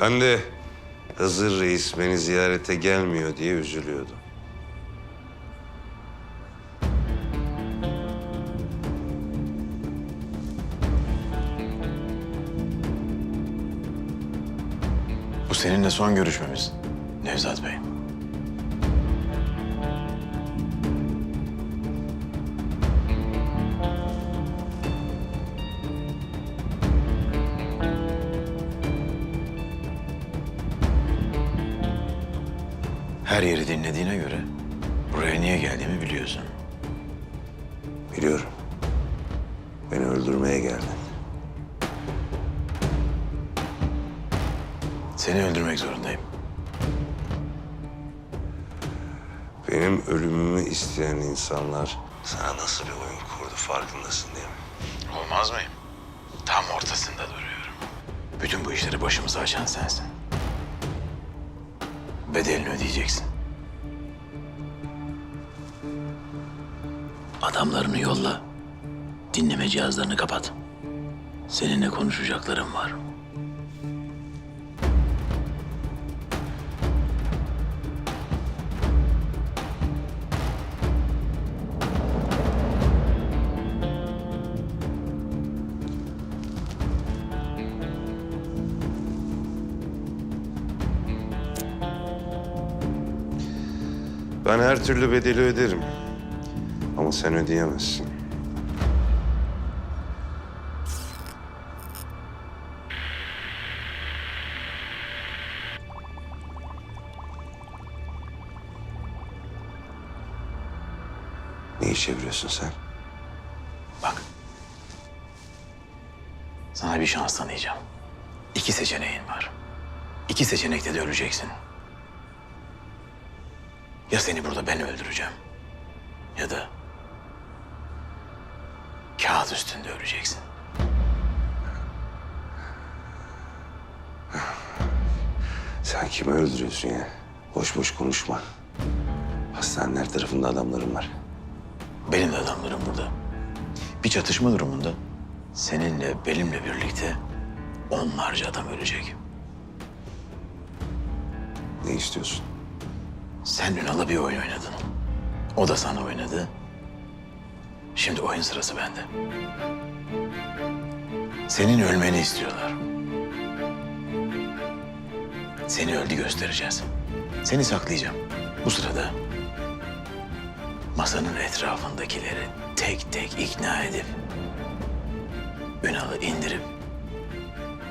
Ben de Hızır Reis beni ziyarete gelmiyor diye üzülüyordum. Bu seninle son görüşmemiz Nevzat Bey. Her yeri dinlediğine göre buraya niye geldiğimi biliyorsun. Biliyorum. Beni öldürmeye geldin. Seni öldürmek zorundayım. Benim ölümümü isteyen insanlar sana nasıl bir oyun kurdu farkındasın değil mi? Olmaz mıyım? Tam ortasında duruyorum. Bütün bu işleri başımıza açan sensin. Bedelini ödeyeceksin. Adamlarını yolla. Dinleme cihazlarını kapat. Seninle konuşacaklarım var. Ben her türlü bedeli öderim. Ama sen ödeyemezsin. Ne iş çeviriyorsun sen? Bak. Sana bir şans tanıyacağım. İki seçeneğin var. İki seçenekte de öleceksin. Ya seni burada ben öldüreceğim. Ya da kağıt üstünde öleceksin. Sen kimi öldürüyorsun ya? Boş boş konuşma. Hastanenin her tarafında adamlarım var. Benim de adamlarım burada. Bir çatışma durumunda seninle benimle birlikte onlarca adam ölecek. Ne istiyorsun? Sen Ünal'a bir oyun oynadın. O da sana oynadı. Şimdi oyun sırası bende. Senin ölmeni istiyorlar. Seni öldü göstereceğiz. Seni saklayacağım. Bu sırada masanın etrafındakileri tek tek ikna edip Ünal'ı indirip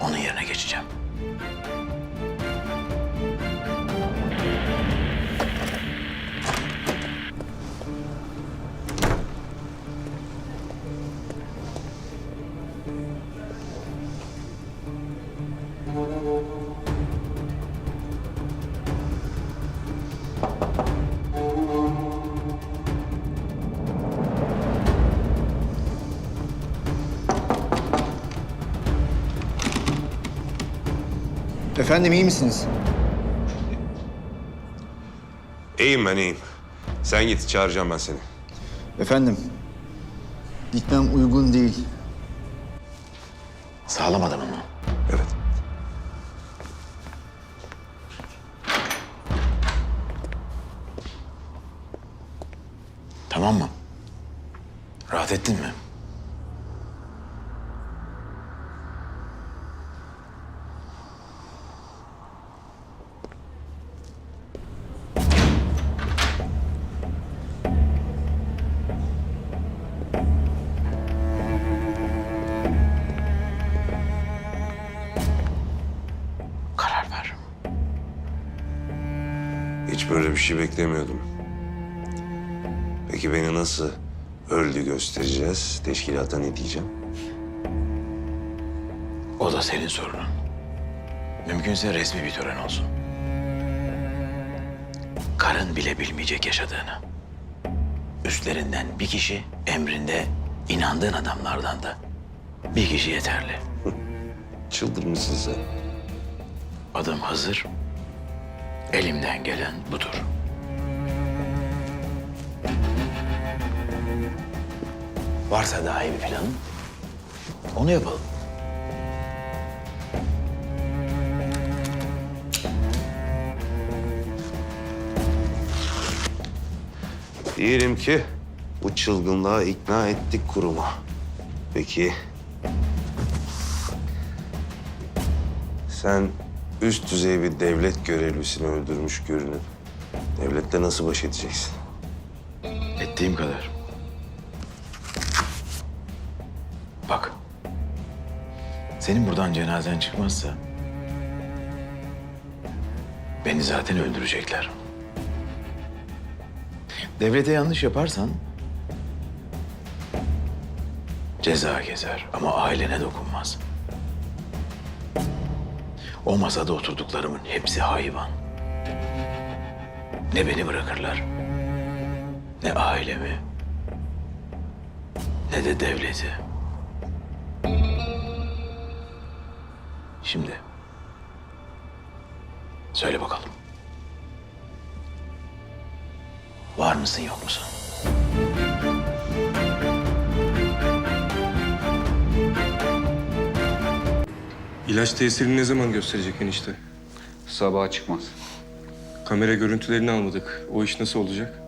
onun yerine geçeceğim. Efendim iyi misiniz? İyiyim ben iyiyim. Sen git çağıracağım ben seni. Efendim. Gitmem uygun değil. Sağlam adamım bir şey beklemiyordum. Peki beni nasıl öldü göstereceğiz? Teşkilata ne diyeceğim? O da senin sorunun. Mümkünse resmi bir tören olsun. Karın bile bilmeyecek yaşadığını. Üstlerinden bir kişi, emrinde inandığın adamlardan da bir kişi yeterli. Çıldırmışsın sen. Adım hazır. Elimden gelen budur. Varsa daha iyi bir planın, onu yapalım. Diyelim ki bu çılgınlığa ikna ettik kurumu. Peki sen üst düzey bir devlet görevlisini öldürmüş görünün. Devletle nasıl baş edeceksin? Ettiğim kadar. Bak. Senin buradan cenazen çıkmazsa... ...beni zaten öldürecekler. Devlete yanlış yaparsan... ...ceza keser ama ailene dokunmaz. O masada oturduklarımın hepsi hayvan. Ne beni bırakırlar ne ailemi, ne de devleti. Şimdi söyle bakalım. Var mısın yok musun? İlaç tesirini ne zaman gösterecek enişte? Sabaha çıkmaz. Kamera görüntülerini almadık. O iş nasıl olacak?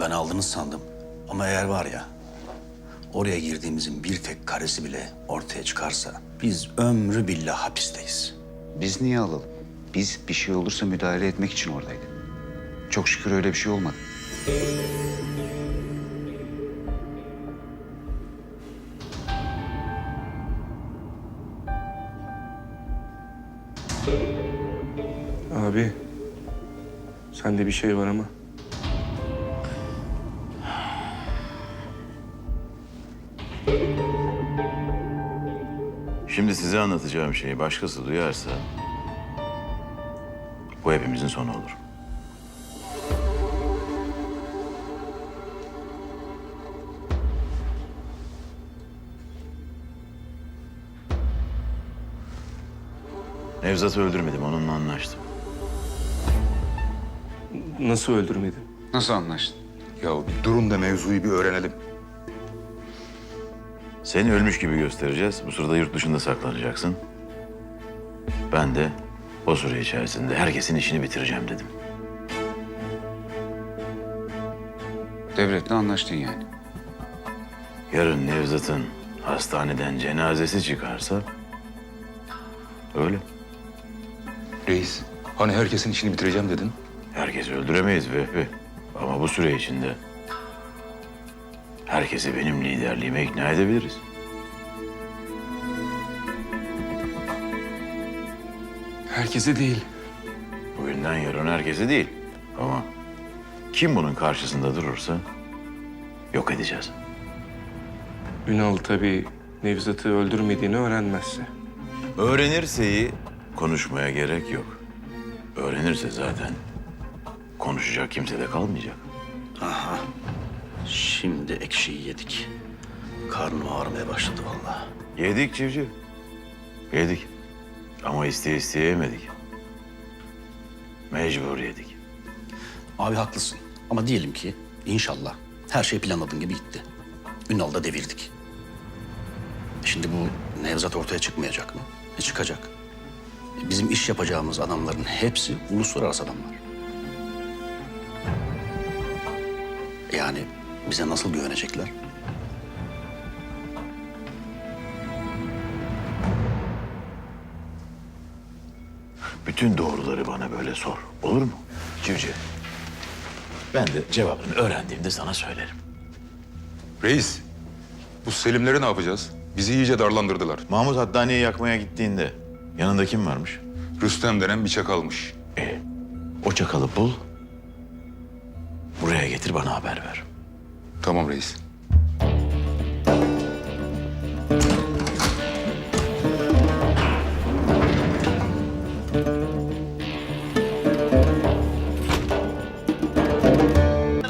Ben aldınız sandım. Ama eğer var ya, oraya girdiğimizin bir tek karesi bile ortaya çıkarsa biz ömrü billah hapisteyiz. Biz niye alalım? Biz bir şey olursa müdahale etmek için oradaydık. Çok şükür öyle bir şey olmadı. Abi, sende bir şey var ama. Şimdi size anlatacağım şeyi başkası duyarsa... ...bu hepimizin sonu olur. Nevzat'ı öldürmedim, onunla anlaştım. Nasıl öldürmedin? Nasıl anlaştın? Ya bir durun da mevzuyu bir öğrenelim. Seni ölmüş gibi göstereceğiz. Bu sırada yurt dışında saklanacaksın. Ben de o süre içerisinde herkesin işini bitireceğim dedim. Devletle anlaştın yani. Yarın Nevzat'ın hastaneden cenazesi çıkarsa... Öyle. Reis, hani herkesin işini bitireceğim dedin? Herkesi öldüremeyiz Vehbi. Ama bu süre içinde... ...herkesi benim liderliğime ikna edebiliriz. Herkese değil. Bugünden yarın herkesi değil. Ama kim bunun karşısında durursa... ...yok edeceğiz. Ünal tabii Nevzat'ı öldürmediğini öğrenmezse. Öğrenirseyi konuşmaya gerek yok. Öğrenirse zaten konuşacak kimse de kalmayacak. Aha, şimdi ekşiyi yedik. Karnım ağrımaya başladı vallahi. Yedik civciv. Yedik. Ama isteye isteye yemedik. Mecbur yedik. Abi haklısın. Ama diyelim ki inşallah her şey planladığın gibi gitti. Ünal'ı da devirdik. Şimdi bu Nevzat ortaya çıkmayacak mı? E çıkacak. Bizim iş yapacağımız adamların hepsi uluslararası adamlar. Yani bize nasıl güvenecekler? Bütün doğruları bana böyle sor. Olur mu? Civciv. Ben de cevabını öğrendiğimde sana söylerim. Reis, bu Selimleri ne yapacağız? Bizi iyice darlandırdılar. Mahmut Haddani'yi yakmaya gittiğinde yanında kim varmış? Rüstem denen bir çakalmış. E, o çakalı bul. Buraya getir bana haber ver. Tamam reis.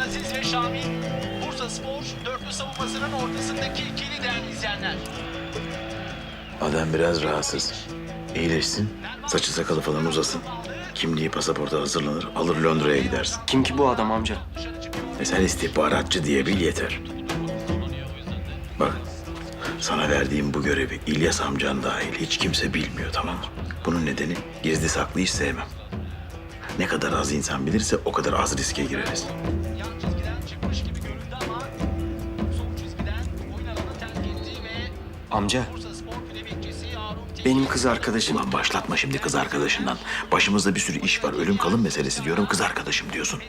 Aziz ve Şamil, Bursa Spor dörtlü savunmasının ortasındaki ikili değerli izleyenler. Adam biraz rahatsız. İyileşsin. Saçı sakalı falan uzasın. Kimliği pasaportu hazırlanır. Alır Londra'ya gidersin. Kim ki bu adam amca? E sen istihbaratçı diye bil yeter. Bak sana verdiğim bu görevi İlyas amcan dahil hiç kimse bilmiyor tamam mı? Bunun nedeni gizli saklı hiç sevmem. Ne kadar az insan bilirse o kadar az riske gireriz. Amca, benim kız arkadaşım. Ulan başlatma şimdi kız arkadaşından. Başımızda bir sürü iş var. Ölüm kalım meselesi diyorum. Kız arkadaşım diyorsun.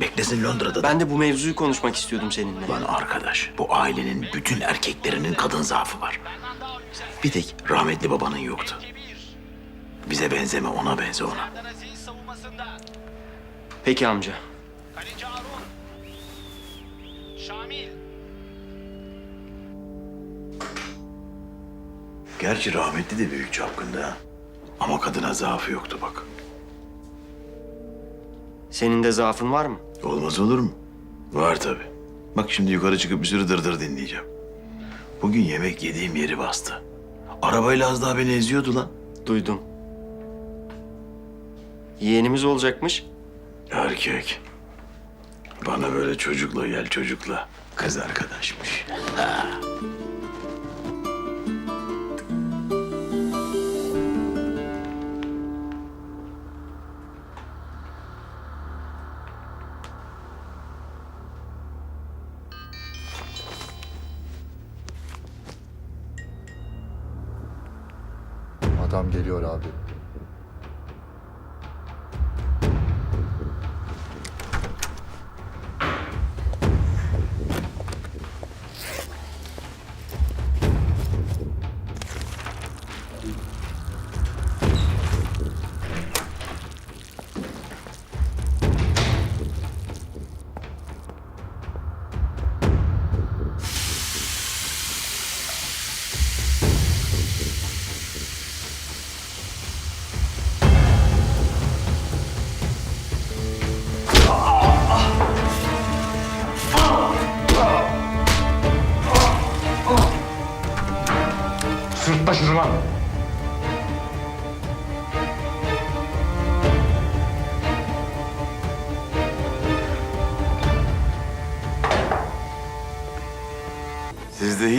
Beklesin Londra'da da. Ben de bu mevzuyu konuşmak istiyordum seninle. Lan arkadaş, bu ailenin bütün erkeklerinin kadın zaafı var. Bir tek rahmetli babanın yoktu. Bize benzeme, ona benze ona. Peki amca. Kaleci Harun. Şamil. Gerçi rahmetli de büyük çapkındı ha. Ama kadına zaafı yoktu bak. Senin de zaafın var mı? Olmaz olur mu? Var tabii. Bak şimdi yukarı çıkıp bir sürü dırdır dinleyeceğim. Bugün yemek yediğim yeri bastı. Arabayla az daha beni eziyordu lan. Duydum. Yeğenimiz olacakmış. Erkek. Bana böyle çocukla gel çocukla. Kız arkadaşmış. Adam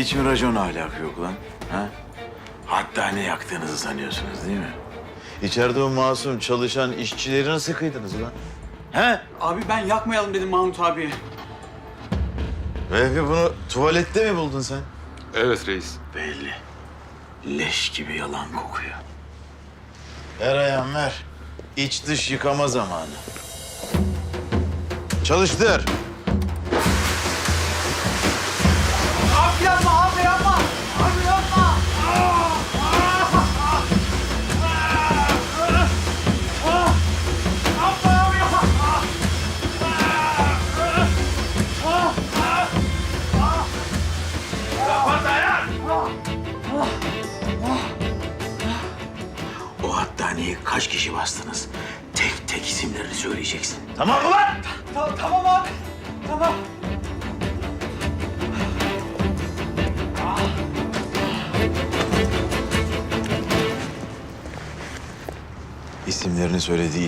hiç mi racon ahlak yok lan? Ha? Hatta ne yaktığınızı sanıyorsunuz değil mi? İçeride o masum çalışan işçileri nasıl kıydınız lan? He? Abi ben yakmayalım dedim Mahmut abi. Vehbi bunu tuvalette mi buldun sen? Evet reis. Belli. Leş gibi yalan kokuyor. Ver ayağım ver. İç dış yıkama zamanı. Çalıştır.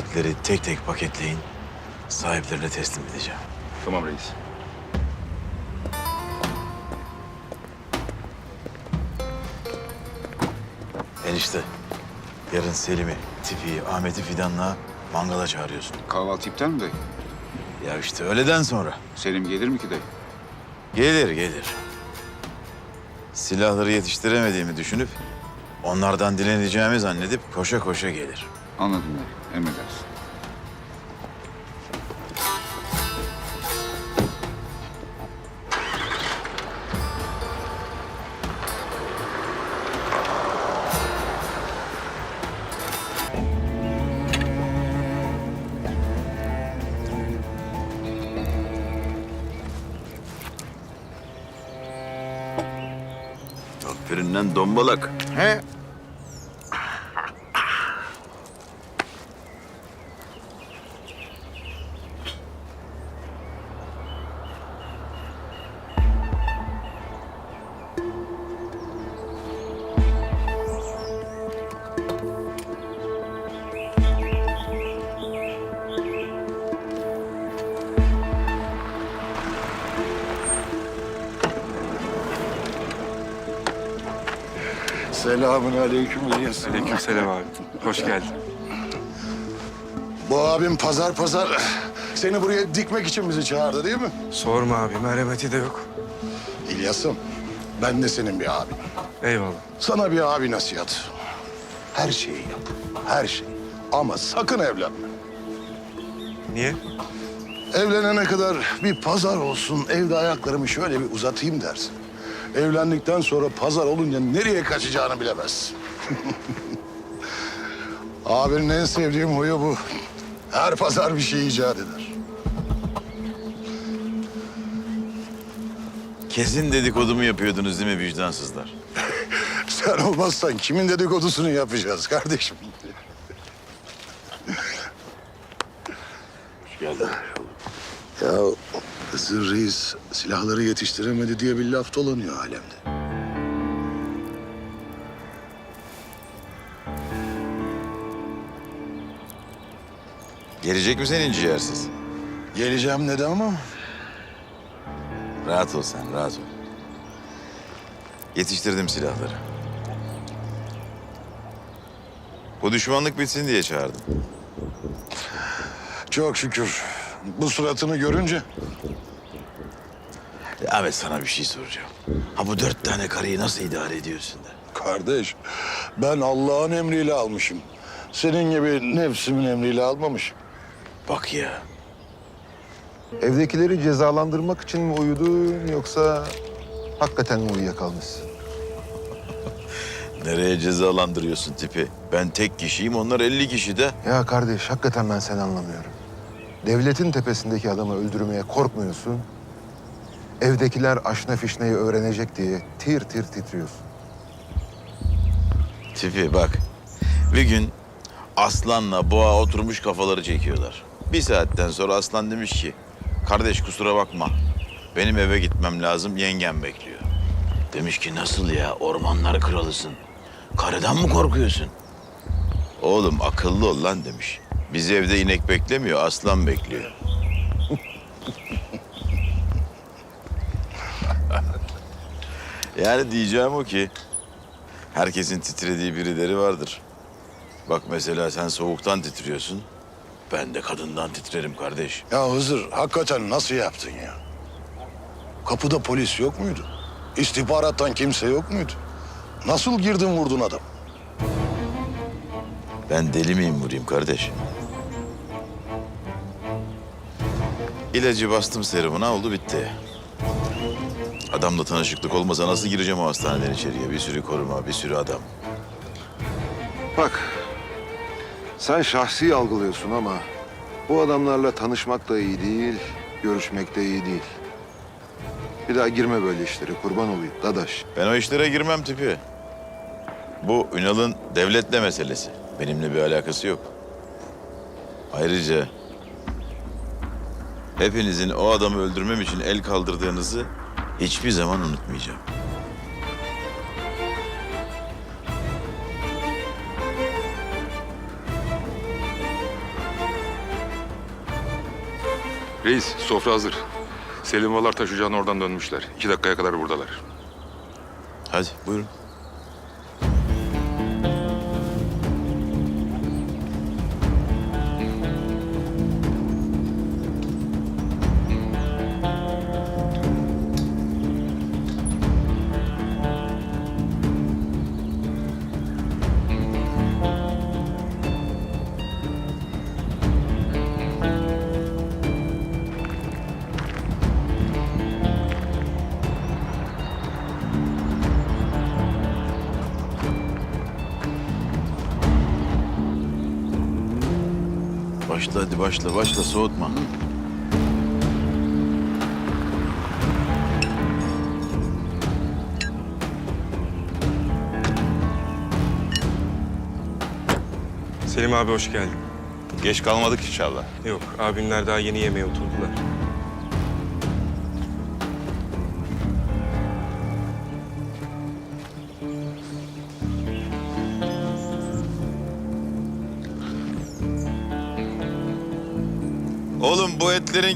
İtleri tek tek paketleyin. Sahiplerine teslim edeceğim. Tamam reis. Enişte, yarın Selim'i, Tipi'yi, Ahmet'i Fidan'la mangala çağırıyorsun. Kahvaltı iptal mi dayı? Ya işte öğleden sonra. Selim gelir mi ki dayı? Gelir, gelir. Silahları yetiştiremediğimi düşünüp onlardan dileneceğimi zannedip koşa koşa gelir. Anladım. Emredersin. Selamun aleyküm İlyas. Aleykümselam abi. Hoş geldin. Bu abim pazar pazar seni buraya dikmek için bizi çağırdı değil mi? Sorma abi merhameti de yok. İlyas'ım ben de senin bir abin. Eyvallah. Sana bir abi nasihat. Her şeyi yap. Her şey. Ama sakın evlenme. Niye? Evlenene kadar bir pazar olsun, evde ayaklarımı şöyle bir uzatayım dersin. Evlendikten sonra pazar olunca nereye kaçacağını bilemezsin. Abinin en sevdiğim huyu bu. Her pazar bir şey icat eder. Kesin dedikodumu yapıyordunuz değil mi vicdansızlar? Sen olmazsan kimin dedikodusunu yapacağız kardeşim? Ya Hızır Reis silahları yetiştiremedi diye bir laf dolanıyor alemde. Gelecek mi senin ciğersiz? Geleceğim dedi ama Rahat ol sen, rahat ol. Yetiştirdim silahları. Bu düşmanlık bitsin diye çağırdım. çok şükür bu suratını görünce Ahmet sana bir şey soracağım. Ha bu dört tane karıyı nasıl idare ediyorsun da? kardeş ben Allah'ın emriyle almışım. Senin gibi nefsimin emriyle almamışım. Bak ya. Evdekileri cezalandırmak için mi uyudun yoksa hakikaten mi uyuyakalmışsın? Nereye cezalandırıyorsun tipi? Ben tek kişiyim, onlar elli kişi de. Ya kardeş hakikaten ben seni anlamıyorum. Devletin tepesindeki adamı öldürmeye korkmuyorsun. Evdekiler aşna fişneyi öğrenecek diye tir tir titriyorsun. Tipi bak. Bir gün aslanla boğa oturmuş kafaları çekiyorlar. Bir saatten sonra aslan demiş ki... Kardeş kusura bakma. Benim eve gitmem lazım, yengem bekliyor. Demiş ki nasıl ya, ormanlar kralısın. Karıdan mı korkuyorsun? Oğlum akıllı ol lan demiş. Bizi evde inek beklemiyor, aslan bekliyor. Yani diyeceğim o ki... Herkesin titrediği birileri vardır. Bak mesela sen soğuktan titriyorsun. Ben de kadından titrerim kardeş. Ya Hızır hakikaten nasıl yaptın ya? Kapıda polis yok muydu? İstihbarattan kimse yok muydu? Nasıl girdin vurdun adam? Ben deli miyim vurayım kardeş? İlacı bastım serumuna oldu bitti. Adamla tanışıklık olmasa nasıl gireceğim o hastaneden içeriye? Bir sürü koruma, bir sürü adam. Bak, sen şahsi algılıyorsun ama bu adamlarla tanışmak da iyi değil, görüşmek de iyi değil. Bir daha girme böyle işlere, kurban olayım dadaş. Ben o işlere girmem tipi. Bu Ünal'ın devletle meselesi. Benimle bir alakası yok. Ayrıca hepinizin o adamı öldürmem için el kaldırdığınızı hiçbir zaman unutmayacağım. Reis sofra hazır. Selim Valar taş oradan dönmüşler. İki dakikaya kadar buradalar. Hadi buyurun. Başla hadi başla başla soğutma. Selim abi hoş geldin. Geç kalmadık inşallah. Yok abimler daha yeni yemeğe oturdular.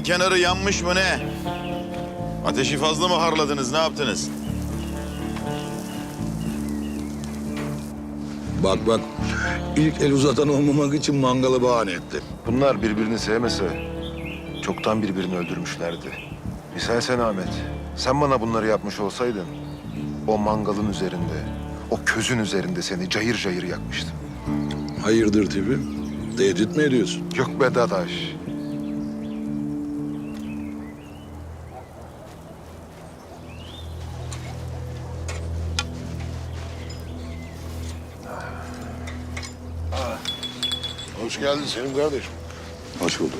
Kenarı yanmış mı ne? Ateşi fazla mı harladınız ne yaptınız? Bak bak İlk el uzatan olmamak için mangalı bahane etti. Bunlar birbirini sevmese çoktan birbirini öldürmüşlerdi. Misal sen Ahmet, sen bana bunları yapmış olsaydın o mangalın üzerinde, o közün üzerinde seni cayır cayır yakmıştım. Hayırdır tipi? Tehdit mi ediyorsun? Yok be dadaş. Geldin Selim kardeşim. Hoş bulduk.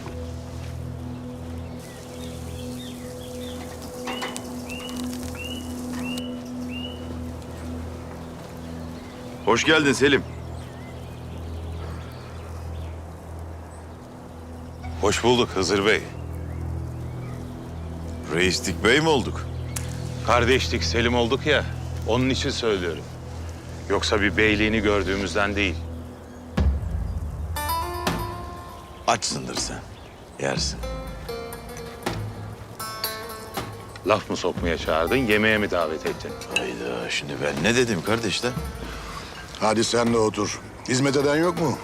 Hoş geldin Selim. Hoş bulduk Hızır Bey. Reislik bey mi olduk? Kardeşlik Selim olduk ya, onun için söylüyorum. Yoksa bir beyliğini gördüğümüzden değil. Açsındır sen. Yersin. Laf mı sokmaya çağırdın, yemeğe mi davet ettin? Hayda şimdi ben ne dedim kardeşler? Hadi sen de otur. Hizmet eden yok mu?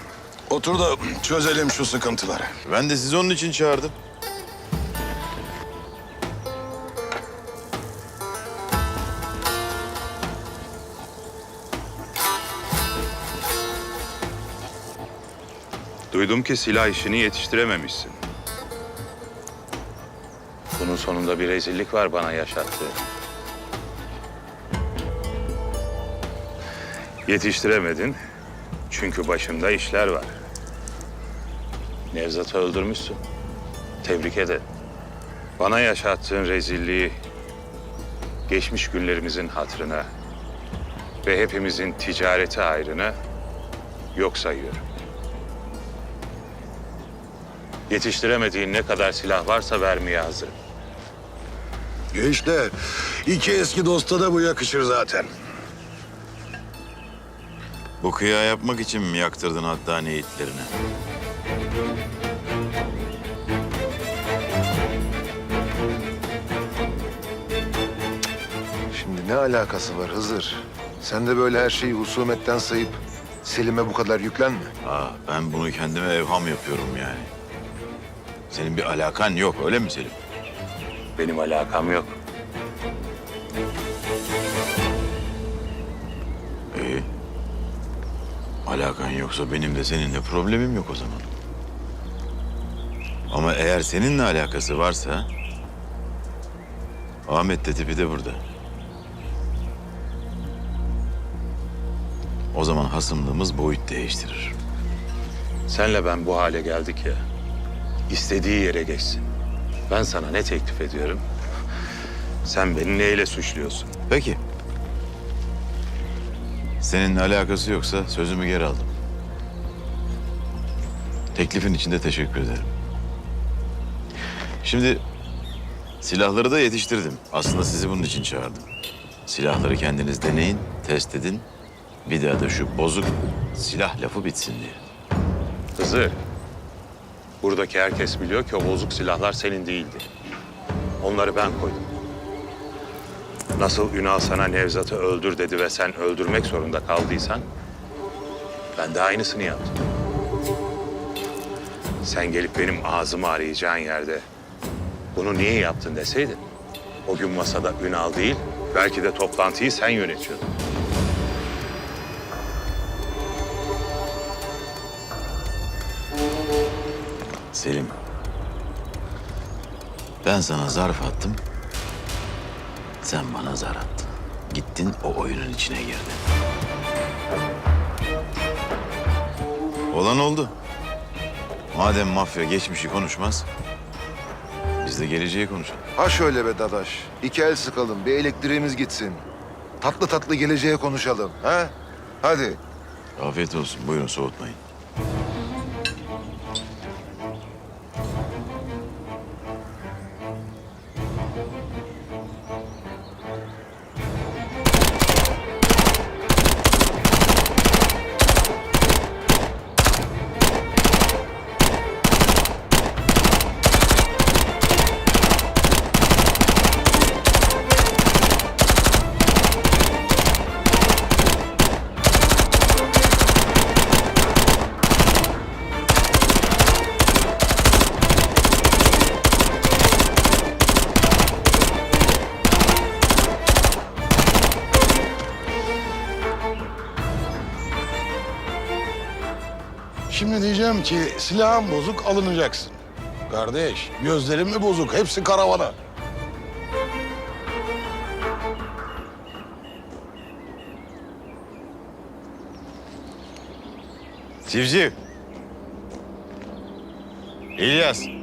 Otur da çözelim şu sıkıntıları. Ben de sizi onun için çağırdım. Duydum ki silah işini yetiştirememişsin. Bunun sonunda bir rezillik var bana yaşattığı. Yetiştiremedin çünkü başında işler var. Nevzat'ı öldürmüşsün. Tebrik ederim. Bana yaşattığın rezilliği geçmiş günlerimizin hatırına ve hepimizin ticareti ayrına yok sayıyorum. Yetiştiremediğin ne kadar silah varsa vermeye hazırım. İşte iki eski dosta da bu yakışır zaten. Bu kıya yapmak için mi yaktırdın hatta itlerini? Şimdi ne alakası var Hızır? Sen de böyle her şeyi husumetten sayıp Selim'e bu kadar yüklenme. Aa, ben bunu kendime evham yapıyorum yani. Senin bir alakan yok öyle mi Selim? Benim alakam yok. İyi. Alakan yoksa benim de seninle problemim yok o zaman. Ama eğer seninle alakası varsa... Ahmet de tipi de burada. O zaman hasımlığımız boyut değiştirir. Senle ben bu hale geldik ya. İstediği yere geçsin. Ben sana ne teklif ediyorum? Sen beni neyle suçluyorsun? Peki. Seninle alakası yoksa sözümü geri aldım. Teklifin için de teşekkür ederim. Şimdi silahları da yetiştirdim. Aslında sizi bunun için çağırdım. Silahları kendiniz deneyin, test edin. Bir daha da şu bozuk silah lafı bitsin diye. Hızır. Buradaki herkes biliyor ki o bozuk silahlar senin değildi. Onları ben koydum. Nasıl Ünal sana Nevzat'ı öldür dedi ve sen öldürmek zorunda kaldıysan... ...ben de aynısını yaptım. Sen gelip benim ağzımı arayacağın yerde... ...bunu niye yaptın deseydin... ...o gün masada Ünal değil, belki de toplantıyı sen yönetiyordun. Selim. Ben sana zarf attım. Sen bana zar attın. Gittin o oyunun içine girdin. Olan oldu. Madem mafya geçmişi konuşmaz, biz de geleceği konuşalım. Ha şöyle be dadaş. İki el sıkalım, bir elektriğimiz gitsin. Tatlı tatlı geleceğe konuşalım. Ha? Hadi. Afiyet olsun. Buyurun soğutmayın. Şimdi diyeceğim ki silahın bozuk alınacaksın. Kardeş gözlerim mi bozuk hepsi karavana. Civciv. İlyas.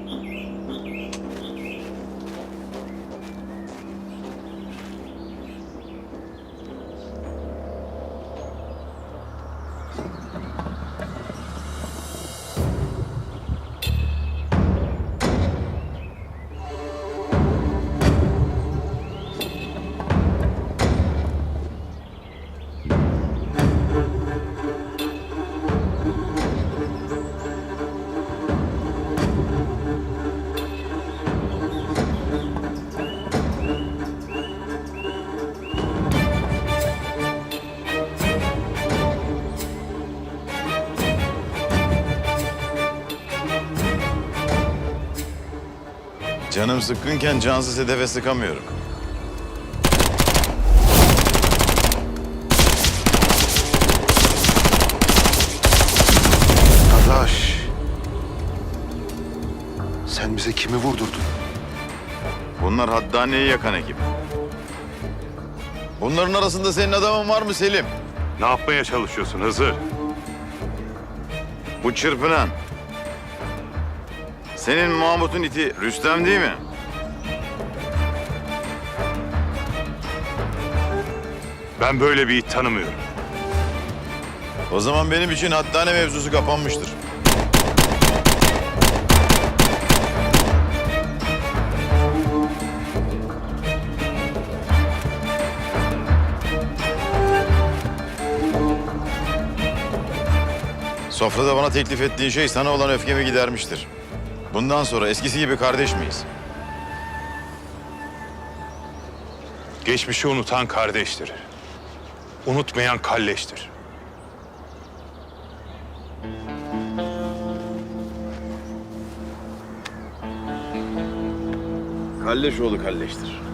Canım sıkkınken cansız hedefe sıkamıyorum. Adaş. Sen bize kimi vurdurdun? Bunlar haddaneyi yakan ekip. Bunların arasında senin adamın var mı Selim? Ne yapmaya çalışıyorsun Hızır? Bu çırpınan. Senin Mahmut'un iti Rüstem değil mi? Ben böyle bir it tanımıyorum. O zaman benim için haddane mevzusu kapanmıştır. Sofrada bana teklif ettiğin şey sana olan öfkemi gidermiştir. Bundan sonra eskisi gibi kardeş miyiz? Geçmişi unutan kardeştir. Unutmayan kalleştir. Kalleş oğlu kalleştir.